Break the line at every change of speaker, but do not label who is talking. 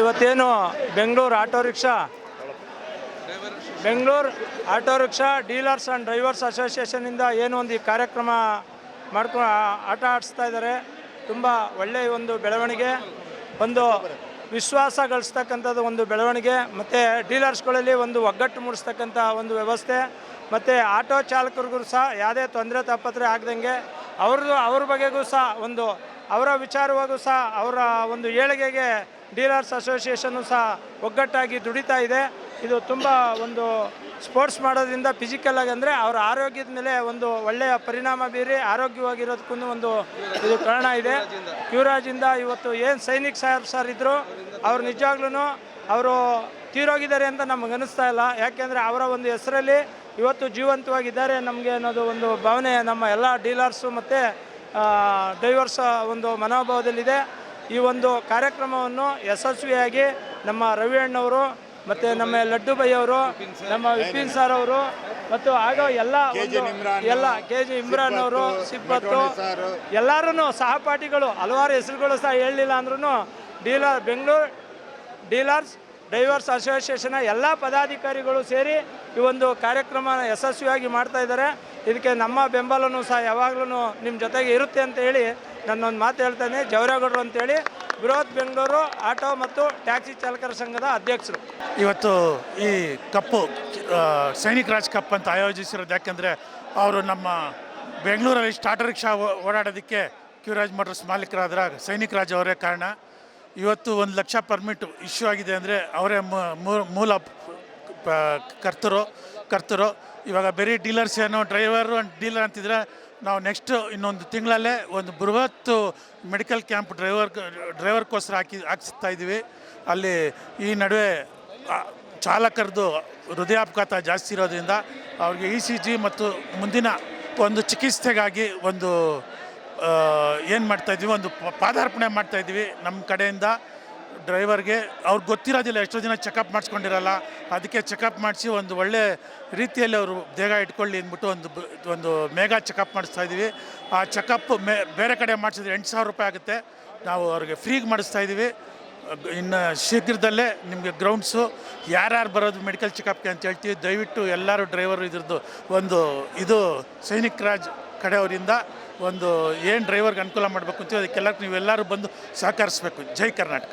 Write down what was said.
ಇವತ್ತೇನು Bengaluru auto rickshaw? Bengaluru auto rickshaw dealers and drivers ಅಸೋಸಿಯೇಷನಿಂದ ಏನು ಒಂದು ಈ ಕಾರ್ಯಕ್ರಮ ಮಾಡ್ಕೊ ಆಟ ಆಡಿಸ್ತಾ ಇದ್ದಾರೆ. ತುಂಬ ಒಳ್ಳೆಯ ಒಂದು ಬೆಳವಣಿಗೆ, ಒಂದು ವಿಶ್ವಾಸ ಗಳಿಸ್ತಕ್ಕಂಥದ್ದು ಒಂದು ಬೆಳವಣಿಗೆ, ಮತ್ತು ಡೀಲರ್ಸ್ಗಳಲ್ಲಿ ಒಂದು ಒಗ್ಗಟ್ಟು ಮೂಡಿಸ್ತಕ್ಕಂಥ ಒಂದು ವ್ಯವಸ್ಥೆ, ಮತ್ತು ಆಟೋ ಚಾಲಕರಿಗೂ ಸಹ ಯಾವುದೇ ತೊಂದರೆ ತಪ್ಪತ್ರೆ ಆಗದಂಗೆ ಅವ್ರದ್ದು, ಅವ್ರ ಬಗೆಗೂ ಸಹ ಒಂದು, ಅವರ ವಿಚಾರವಾಗೂ ಸಹ ಅವರ ಒಂದು ಏಳಿಗೆಗೆ ಡೀಲರ್ಸ್ ಅಸೋಸಿಯೇಷನ್ನು ಸಹ ಒಗ್ಗಟ್ಟಾಗಿ ದುಡಿತಾ ಇದೆ. ಇದು ತುಂಬ ಒಂದು ಸ್ಪೋರ್ಟ್ಸ್ ಮಾಡೋದ್ರಿಂದ ಫಿಸಿಕಲ್ ಆಗಿ ಅಂದರೆ ಅವರ ಆರೋಗ್ಯದ ಮೇಲೆ ಒಂದು ಒಳ್ಳೆಯ ಪರಿಣಾಮ ಬೀರಿ ಆರೋಗ್ಯವಾಗಿರೋದಕ್ಕೂ ಒಂದು ಇದು ಕಾರಣ ಇದೆ. ಯುವರಾಜಿಂದ ಇವತ್ತು ಏನು ಸೈನಿಕ್ ಸಾಹೇಬ್ ಸರ್ ಇದ್ದರು ಅವ್ರು ನಿಜವಾಗ್ಲೂ ಅವರು ತೀರೋಗಿದ್ದಾರೆ ಅಂತ ನಮಗೆ ಅನಿಸ್ತಾ ಇಲ್ಲ. ಯಾಕೆಂದರೆ ಅವರ ಒಂದು ಹೆಸರಲ್ಲಿ ಇವತ್ತು ಜೀವಂತವಾಗಿದ್ದಾರೆ ನಮಗೆ ಅನ್ನೋದು ಒಂದು ಭಾವನೆ ನಮ್ಮ ಎಲ್ಲ ಡೀಲರ್ಸು ಮತ್ತು ಡ್ರೈವರ್ಸ್ ಒಂದು ಮನೋಭಾವದಲ್ಲಿದೆ. ಈ ಒಂದು ಕಾರ್ಯಕ್ರಮವನ್ನು ಯಶಸ್ವಿಯಾಗಿ ನಮ್ಮ ರವಿ ಅಣ್ಣವರು ಮತ್ತು ನಮ್ಮ ಲಡ್ಡು ಬೈ ಅವರು ನಮ್ಮ ವಿಪಿನ್ ಸರ್ ಅವರು ಮತ್ತು ಆಗ ಎಲ್ಲ ಎಲ್ಲ ಕೆ ಜಿ ಇಮ್ರಾನ್ ಅವರು ಸಿಬ್ಬತ್ತು ಎಲ್ಲರೂ ಸಹಪಾಠಿಗಳು ಹಲವಾರು ಹೆಸರುಗಳು ಸಹ ಹೇಳಲಿಲ್ಲ ಅಂದ್ರೂ ಡೀಲರ್ ಬೆಂಗಳೂರು ಡೀಲರ್ಸ್ ಡ್ರೈವರ್ಸ್ ಅಸೋಸಿಯೇಷನ್ನ ಎಲ್ಲ ಪದಾಧಿಕಾರಿಗಳು ಸೇರಿ ಈ ಒಂದು ಕಾರ್ಯಕ್ರಮ ಯಶಸ್ವಿಯಾಗಿ ಮಾಡ್ತಾ ಇದ್ದಾರೆ. ಇದಕ್ಕೆ ನಮ್ಮ ಬೆಂಬಲವೂ ಸಹ ಯಾವಾಗಲೂ ನಿಮ್ಮ ಜೊತೆಗೆ ಇರುತ್ತೆ ಅಂತ ಹೇಳಿ ನನ್ನೊಂದು ಮಾತು ಹೇಳ್ತೇನೆ. ಜವರೇಗೌಡರು ಅಂತೇಳಿ ಬೃಹತ್ ಬೆಂಗಳೂರು ಆಟೋ ಮತ್ತು ಟ್ಯಾಕ್ಸಿ ಚಾಲಕರ ಸಂಘದ ಅಧ್ಯಕ್ಷರು.
ಇವತ್ತು ಈ ಕಪ್ಪು ಸೈನಿಕ್ ರಾಜ್ ಕಪ್ ಅಂತ ಆಯೋಜಿಸಿರೋದು ಯಾಕೆಂದರೆ ಅವರು ನಮ್ಮ ಬೆಂಗಳೂರಲ್ಲಿ ಸ್ಟಾರ್ಟರ್ ರಿಕ್ಷಾ ಓಡಾಡೋದಕ್ಕೆ ಕ್ಯೂರಾಜ್ ಮೋಟರ್ಸ್ ಮಾಲೀಕರಾದ್ರ ಸೈನಿಕ್ ರಾಜ್ ಅವರೇ ಕಾರಣ. ಇವತ್ತು ಒಂದು ಲಕ್ಷ ಪರ್ಮಿಟ್ ಇಶ್ಯೂ ಆಗಿದೆ ಅಂದರೆ ಅವರೇ ಮೂಲ ಪ- ಕರ್ತರು ಕರ್ತರು, ಇವಾಗ ಬರೀ ಡೀಲರ್ಸ್ ಏನು ಡ್ರೈವರು ಅಂಡ್ ಡೀಲರ್ ಅಂತಿದ್ರೆ ನಾವು ನೆಕ್ಸ್ಟ್ ಇನ್ನೊಂದು ತಿಂಗಳಲ್ಲೇ ಒಂದು ಬೃಹತ್ ಮೆಡಿಕಲ್ ಕ್ಯಾಂಪ್ ಡ್ರೈವರ್ ಡ್ರೈವರ್ಗೋಸ್ಕರ ಹಾಕಿ, ಹಾಕಿಸ್ತಾ ಇದ್ದೀವಿ. ಅಲ್ಲಿ ಈ ನಡುವೆ ಚಾಲಕರದು ಹೃದಯಾಪಘಾತ ಜಾಸ್ತಿ ಇರೋದ್ರಿಂದ ಅವ್ರಿಗೆ ಇ ಸಿ ಜಿ ಮತ್ತು ಮುಂದಿನ ಒಂದು ಚಿಕಿತ್ಸೆಗಾಗಿ ಒಂದು ಏನು ಮಾಡ್ತಾಯಿದ್ವಿ ಒಂದು ಪಾದಾರ್ಪಣೆ ಮಾಡ್ತಾಯಿದ್ವಿ ನಮ್ಮ ಕಡೆಯಿಂದ. ಡ್ರೈವರ್ಗೆ ಅವ್ರಿಗೆ ಗೊತ್ತಿರೋದಿಲ್ಲ, ಎಷ್ಟೋ ದಿನ ಚೆಕಪ್ ಮಾಡಿಸ್ಕೊಂಡಿರಲ್ಲ, ಅದಕ್ಕೆ ಚೆಕಪ್ ಮಾಡಿಸಿ ಒಂದು ಒಳ್ಳೆ ರೀತಿಯಲ್ಲಿ ಅವರು ದೇಹ ಇಟ್ಕೊಳ್ಳಿ ಅಂದ್ಬಿಟ್ಟು ಒಂದು ಒಂದು ಮೇಗಾ ಚೆಕಪ್ ಮಾಡಿಸ್ತಾ ಇದ್ದೀವಿ. ಆ ಚೆಕಪ್ ಮೇ, ಬೇರೆ ಕಡೆ ಮಾಡಿಸಿದ್ರೆ ಎಂಟು ಸಾವಿರ ರೂಪಾಯಿ ಆಗುತ್ತೆ. ನಾವು ಅವ್ರಿಗೆ ಫ್ರೀಗೆ ಮಾಡಿಸ್ತಾ ಇದ್ದೀವಿ. ಇನ್ನು ಶೀಘ್ರದಲ್ಲೇ ನಿಮಗೆ ಗ್ರೌಂಡ್ಸು ಯಾರ್ಯಾರು ಬರೋದು ಮೆಡಿಕಲ್ ಚೆಕಪ್ಗೆ ಅಂತ ಹೇಳ್ತೀವಿ. ದಯವಿಟ್ಟು ಎಲ್ಲರೂ ಡ್ರೈವರು ಇದ್ರದ್ದು ಒಂದು ಇದು ಸೈನಿಕ್ ರಾಜ್ ಕಡೆಯವರಿಂದ ಒಂದು ಏನು ಡ್ರೈವರ್ಗೆ ಅನುಕೂಲ ಮಾಡಬೇಕು ಅಂತೀವಿ ಅದಕ್ಕೆಲ್ಲ ನೀವೆಲ್ಲರೂ ಬಂದು ಸಹಕರಿಸಬೇಕು. ಜೈ ಕರ್ನಾಟಕ.